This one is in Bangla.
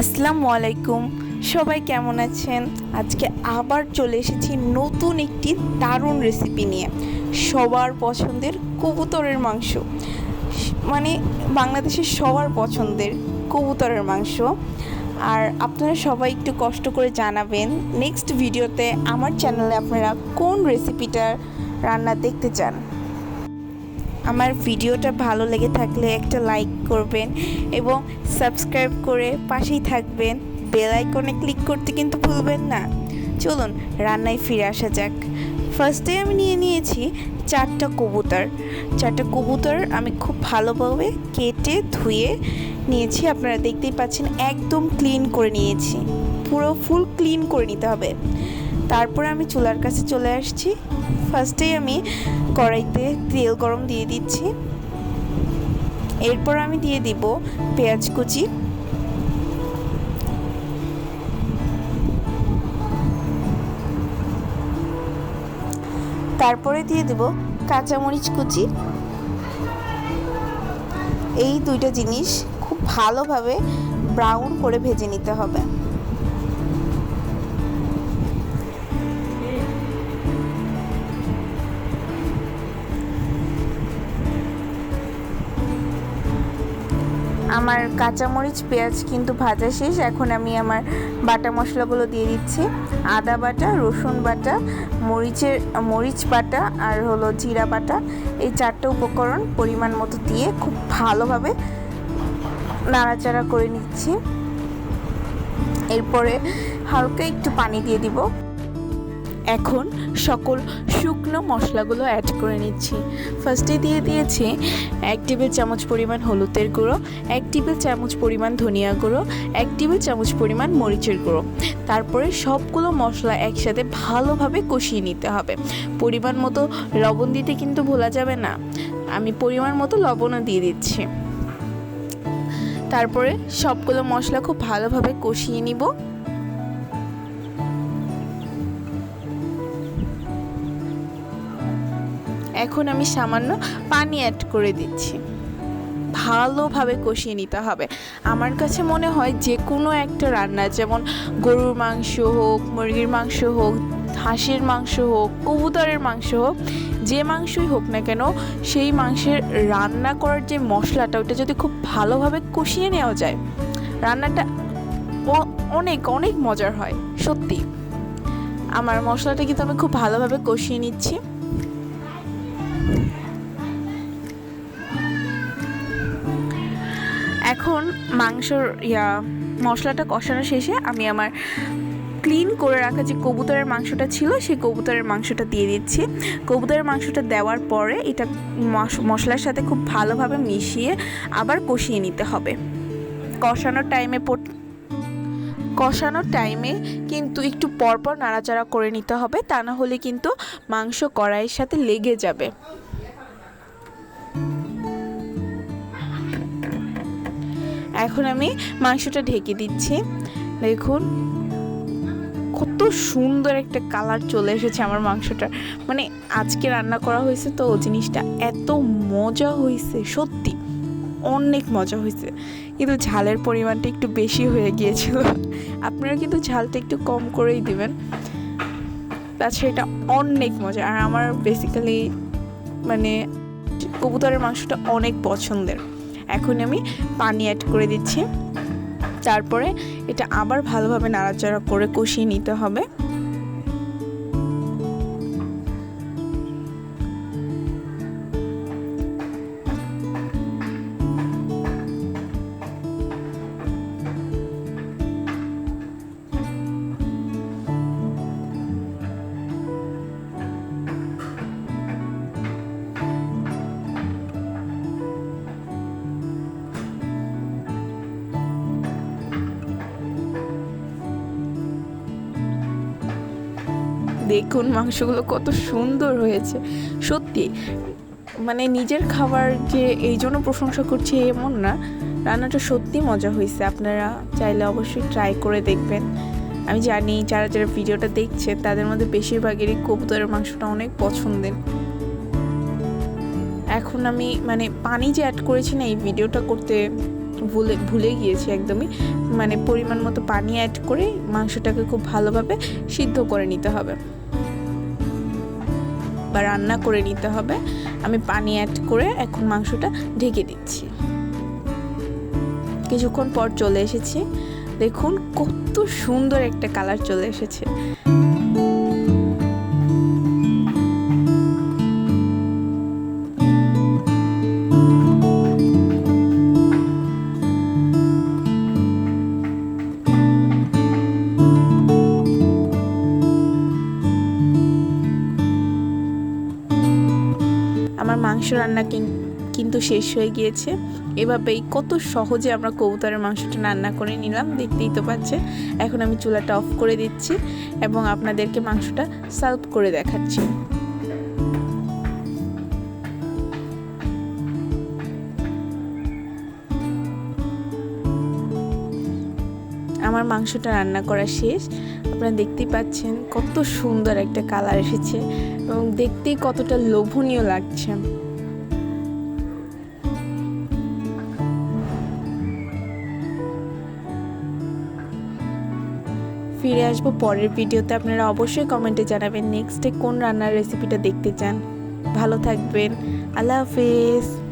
আসসালামু আলাইকুম। সবাই কেমন আছেন? আজকে আবার চলে এসেছি নতুন একটি দারুণ রেসিপি নিয়ে। সবার পছন্দের কবুতরের মাংস। মানে বাংলাদেশের সবার পছন্দের কবুতরের মাংস। আর আপনারা সবাই একটু কষ্ট করে জানাবেন নেক্সট ভিডিওতে আমার চ্যানেলে আপনারা কোন রেসিপিটা রান্না দেখতে চান? আমার ভিডিওটা ভালো লেগে থাকলে একটা লাইক করবেন এবং সাবস্ক্রাইব করে পাশেই থাকবেন। বেল আইকনে ক্লিক করতে কিন্তু ভুলবেন না। চলুন, রান্নায় ফিরে আসা যাক। ফার্স্টে আমি নিয়ে নিয়েছি চারটা কবুতর। চারটা কবুতর আমি খুব ভালোভাবে কেটে, ধুয়ে নিয়েছি। আপনারা দেখতেই পাচ্ছেন, একদম ক্লিন করে নিয়েছি। পুরো ফুল ক্লিন করে নিতে হবে। তারপরে আমি চুলার কাছে চলে আসছি। ফার্স্টেই আমি কড়াইতে তেল গরম দিয়ে দিচ্ছি। এরপর আমি দিয়ে দিব পেঁয়াজ কুচি। তারপরে দিয়ে দেব কাঁচামরিচ কুচি। এই দুইটা জিনিস খুব ভালোভাবে ব্রাউন করে ভেজে নিতে হবে। আমার কাঁচামরিচ, পেঁয়াজ কিন্তু ভাজা শেষ। এখন আমি আমার বাটা মশলাগুলো দিয়ে দিচ্ছি। আদা বাটা, রসুন বাটা, মরিচের, মরিচ বাটা আর হলো জিরা বাটা। এই চারটে উপকরণ পরিমাণ মতো দিয়ে খুব ভালোভাবে নাড়াচাড়া করে নিচ্ছি। এরপরে হালকা একটু পানি দিয়ে দিব। এখন সকল শুকনো মশলাগুলো অ্যাড করে নিচ্ছি। ফার্স্টে দিয়ে দিয়েছি এক টেবিল চামচ পরিমাণ হলুদের গুঁড়ো, এক টেবিল চামচ পরিমাণ ধনিয়া গুঁড়ো, এক টেবিল চামচ পরিমাণ মরিচের গুঁড়ো। তারপরে সবগুলো মশলা একসাথে ভালোভাবে কষিয়ে নিতে হবে। পরিমাণ মতো লবণ দিতে কিন্তু ভোলা যাবে না। আমি পরিমাণ মতো লবণও দিয়ে দিচ্ছি। তারপরে সবগুলো মশলা খুব ভালোভাবে কষিয়ে নিব। এখন আমি সামান্য পানি অ্যাড করে দিচ্ছি। ভালোভাবে কষিয়ে নিতে হবে। আমার কাছে মনে হয় যে কোনো একটা রান্না, যেমন গরুর মাংস হোক, মুরগির মাংস হোক, হাঁসের মাংস হোক, কবুতরের মাংস হোক, যে মাংসই হোক না কেন, সেই মাংসের রান্না করার যে মশলাটা, ওটা যদি খুব ভালোভাবে কষিয়ে নেওয়া যায়, রান্নাটা অনেক অনেক মজার হয়, সত্যি। আমার মশলাটা কিন্তু আমি খুব ভালোভাবে কষিয়ে নিচ্ছি। এখন মাংসর ইয়া, মশলাটা কষানো শেষে আমি আমার ক্লিন করে রাখা যে কবুতরের মাংসটা ছিল, সেই কবুতরের মাংসটা দিয়ে দিচ্ছি। কবুতরের মাংসটা দেওয়ার পরে এটা মশলার সাথে খুব ভালোভাবে মিশিয়ে আবার কষিয়ে নিতে হবে। কষানোর টাইমে কষানোর টাইমে কিন্তু একটু পরপর নাড়াচাড়া করে নিতে হবে, তা না হলে কিন্তু মাংস কড়াইয়ের সাথে লেগে যাবে। এখন আমি মাংসটা ঢেকে দিচ্ছি। দেখুন, কত সুন্দর একটা কালার চলে এসেছে আমার মাংসটা মানে আজকে রান্না করা হয়েছে তো জিনিসটা এত মজা হয়েছে, সত্যি অনেক মজা হয়েছে। কিন্তু ঝালের পরিমাণটা একটু বেশি হয়ে গিয়েছিল। আপনারা কিন্তু ঝালটা একটু কম করেই দিবেন। তাছাড়া এটা অনেক মজা। আর আমার বেসিক্যালি মানে কবুতরের মাংসটা অনেক পছন্দের। এখন আমি পানি অ্যাড করে দিচ্ছি। তারপরে এটা আবার ভালোভাবে নাড়াচাড়া করে কষিয়ে নিতে হবে। দেখুন মাংসগুলো কত সুন্দর হয়েছে। সত্যি মানে নিজের খাবার যে এই জন্য প্রশংসা করছি এমন না, রান্নাটা সত্যি মজা হয়েছে। আপনারা চাইলে অবশ্যই ট্রাই করে দেখবেন। আমি জানি যারা যারা ভিডিওটা দেখছেন, তাদের মধ্যে বেশিরভাগেরই কবুতরের মাংসটা অনেক পছন্দের। এখন আমি মানে পানি যে অ্যাড করেছি না, এই ভিডিওটা করতে ভুলে ভুলে গিয়েছি একদমই। মানে পরিমাণ মতো পানি অ্যাড করে মাংসটাকে খুব ভালোভাবে সিদ্ধ করে নিতে হবে। বা রান্না করে নিতে হবে। আমি পানি অ্যাড করে এখন মাংসটা ঢেকে দিচ্ছি। কিছুক্ষণ পর চলে এসেছি। দেখুন কত সুন্দর একটা কালার চলে এসেছে। মাংস রান্না কিন- কিন্তু শেষ হয়ে গিয়েছে। এভাবেই কত সহজে আমরা কবুতরের মাংসটা রান্না করে নিলাম, দেখতেই তো পাচ্ছে এখন আমি চুলাটা অফ করে দিচ্ছি এবং আপনাদেরকে মাংসটা সার্ভ করে দেখাচ্ছি। আমার মাংসটা রান্না করা শেষ। আপনারা দেখতেই পাচ্ছেন কত সুন্দর একটা কালার এসেছে এবং দেখতেই কতটা লোভনীয় লাগছে। ফিরে আসব পরের ভিডিওতে। আপনারা অবশ্যই কমেন্টে জানাবেন নেক্সটে কোন রান্নার রেসিপিটা দেখতে চান। ভালো থাকবেন। আল্লাহ হাফেজ।